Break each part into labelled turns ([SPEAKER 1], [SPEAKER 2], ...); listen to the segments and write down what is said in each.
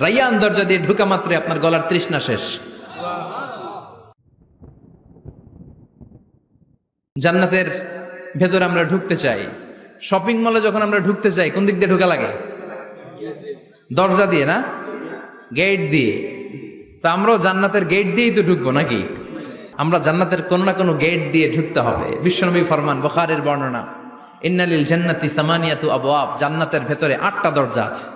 [SPEAKER 1] রাইয়ান দরজা দিয়ে ঢুকা মাত্রই আপনার গলার তৃষ্ণা শেষ। জান্নাতের ভেতরে আমরা ঢুকতে চাই। শপিং মলে যখন আমরা ঢুকতে চাই, কোন দিক দিয়ে ঢোকা লাগে? দরজা দিয়ে না? গেট দিয়ে। তা আমরাও জান্নাতের গেট দিয়েই তো ঢুকবো নাকি? আমরা জান্নাতের কোনো না কোনো গেট দিয়ে ঢুকতে হবে। বিশ্বনবী ফরমান, বখারের বর্ণনা, ইন্নালিল জান্নাতি সামানিয়াতু আবওয়াব জান্নাতের ভেতরে আটটা দরজা আছে।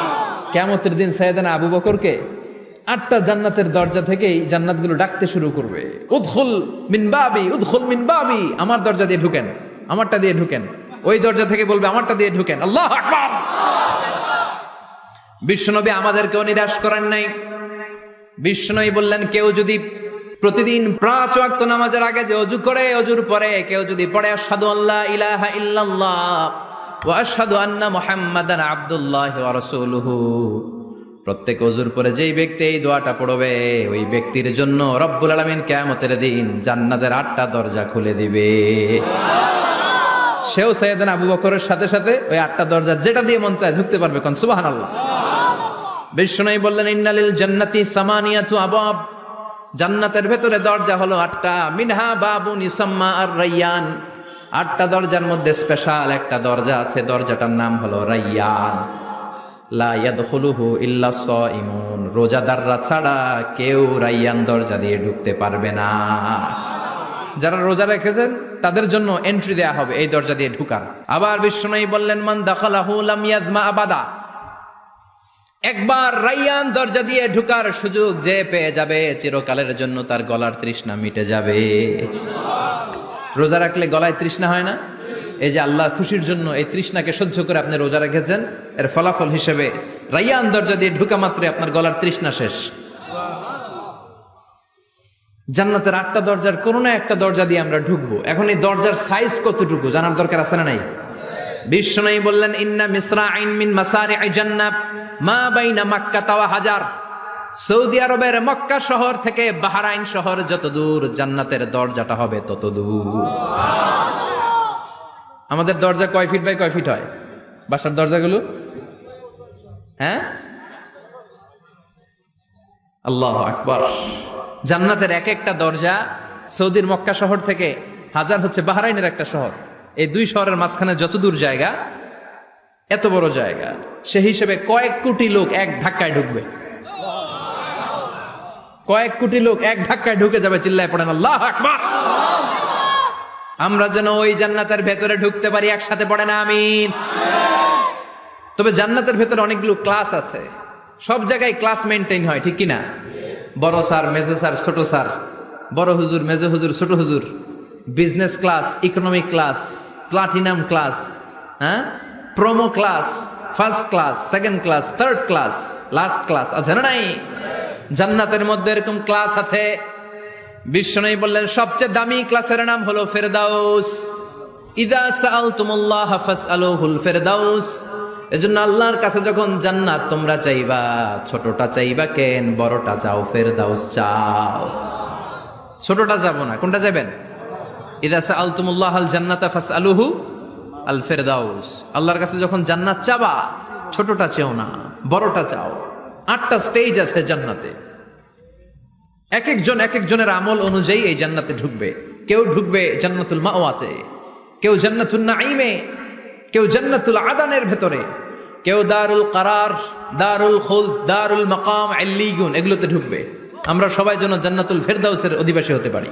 [SPEAKER 1] কেমতের দিন সাইয়েদানা আবু বকরকে আটটা জান্নাতের দরজা থেকেই জান্নাতগুলো ডাকতে শুরু করবে। উদখুল মিন বাবি, উদখুল মিন বাবি। আমার দরজা দিয়ে ঢুকেন, আমারটা দিয়ে ঢুকেন। ওই দরজা থেকে বলবে, আমারটা দিয়ে ঢুকেন। আল্লাহ আকবার! বিশ্বনবী আমাদেরকেও নিরাশ করেন নাই। বিষ্ণুই বললেন, কেউ যদি প্রতিদিন পাঁচ ওয়াক্ত নামাজের আগে যে অজু করে, অজুর পরে কেউ যদি পড়ে, আশহাদু আল্লাহ ইলাহা ইল্লাল্লাহ। ওয়া আন্না মুহাম্মাদান আবদুল্লাহি রাসূলুহু। প্রত্যেক অজুর পরে যেই ব্যক্তি এই দোয়াটা পড়বে, ওই ব্যক্তির জন্য রব্বুল আলামিন কিয়ামতের দিন জান্নাতের আটটা দরজা খুলে দিবে। সেও সৈয়দান আবু বকরের সাথে সাথে ওই আটটা দরজা যেটা দিয়ে মন চায় ঢুকতে পারবে কোন, সুবহানাল্লাহ। বিষ্ণুই বললেন, ইন্নালিল জান্নাতি সামানিয়াতু আবাব। জান্নাতের ভেতরে দরজা হলো আটটা। মিনহা বাবু নিসাম্মা আর রাইয়ান আটটা দরজার মধ্যে স্পেশাল একটা দরজা আছে, দরজাটার নাম হলো রাইয়ান। রোজাদাররা ছাড়া কেউ রাইয়ান দরজা দিয়ে ঢুকতে পারবে না। যারা রোজা রেখেছেন, তাদের জন্য এন্ট্রি দেয়া হবে এই দরজা দিয়ে ঢুকার। আবার বিষ্ণুই বললেন, মান আবাদা। একবার রাইয়ান দরজা দিয়ে ঢুকার সুযোগ যে পেয়ে যাবে, চিরকালের জন্য তার গলার তৃষ্ণা মিটে যাবে। রোজা রাখলে গলায় তৃষ্ণা হয় না? এই যে আল্লাহ খুশির জন্য এই তৃষ্ণাকে সহ্য করে আপনি রোজা রেখেছেন, এর ফলাফল হিসেবে রাইয়ান দরজা দিয়ে ঢুকা মাত্রই আপনার গলার তৃষ্ণা শেষ। জান্নাতের আটটা দরজার কোনো না একটা দরজা দিয়ে আমরা ঢুকবো। এখন এই দরজার সাইজ কতটুকু? জানার দরকার আছে না নাই? বিষ্ণু বললেন, ইন্না মিসরা আইন মিন মাসারি জান্নাত, মা বাইনা মাক্কা তাওয়া হাজার। সৌদি আরবের মক্কা শহর থেকে বাহারাইন শহর যত দূর, জান্নাতের দরজাটা হবে তত দূর। আমাদের দরজা কয় ফিট বাই কয় ফিট হয়? বাসার দরজাগুলো? হ্যাঁ? আল্লাহ আকবার। জান্নাতের এক একটা দরজা সৌদির মক্কা শহর থেকে হাজার হচ্ছে বাহরাইনের একটা শহর। এই দুই শহরের মাঝখানে যত দূর জায়গা, এত বড় জায়গা। সে হিসেবে কয়েক কোটি লোক এক ধাক্কায় ঢুকবে। কয়েক কোটি লোক এক ধাক্কায় ঢুকে যাবে, চিল্লায় পড়েন, আল্লাহ আকবার! আমরা যেন ওই জান্নাতের ভেতরে ঢুকতে পারি, একসাথে পড়ে না আমিন। তবে জান্নাতের ভেতরে অনেকগুলো ক্লাস আছে। সব জায়গায় ক্লাস মেনটেন হয়, ঠিক কিনা? বড় স্যার, মেজো স্যার, ছোট স্যার। বড় হুজুর, মেজো হুজুর, ছোট হুজুর। Business class, economic class, platinum class হ্যাঁ? Promo class, first class, second class, third class, last class আছে না নাই? জান্নাতের মধ্যে এরকম ক্লাস আছে। বিশ্বনবী বললেন, সবচেয়ে দামি ক্লাসের নাম হলো ফেরদাউস। ফেরদাউস। আল্লাহর কাছে যখন জান্নাত তোমরা চাইবা, ছোটটা চাইবা কেন চাও চাও। না, কোনটা যাবেন আল আল ফেরদাউস। আল্লাহর কাছে যখন জান্নাত চাবা, ছোটটা চেও না, বড়টা চাও। আটটা স্টেজ আছে জান্নাতে। এক একজন, এক একজনের আমল অনুযায়ী এই জান্নাতে ঢুকবে। কেউ ঢুকবে জান্নাতুল মাওয়াতে, কেউ জান্নাতুল নাইমে কেউ জান্নাতুল আদানের ভেতরে, কেউ দারুল কারার, দারুল খুল দারুল মাকাম, আল্লিগুন, এগুলোতে ঢুকবে। আমরা সবাই যেন জান্নাতুল ফেরদাউসের অধিবাসী হতে পারি।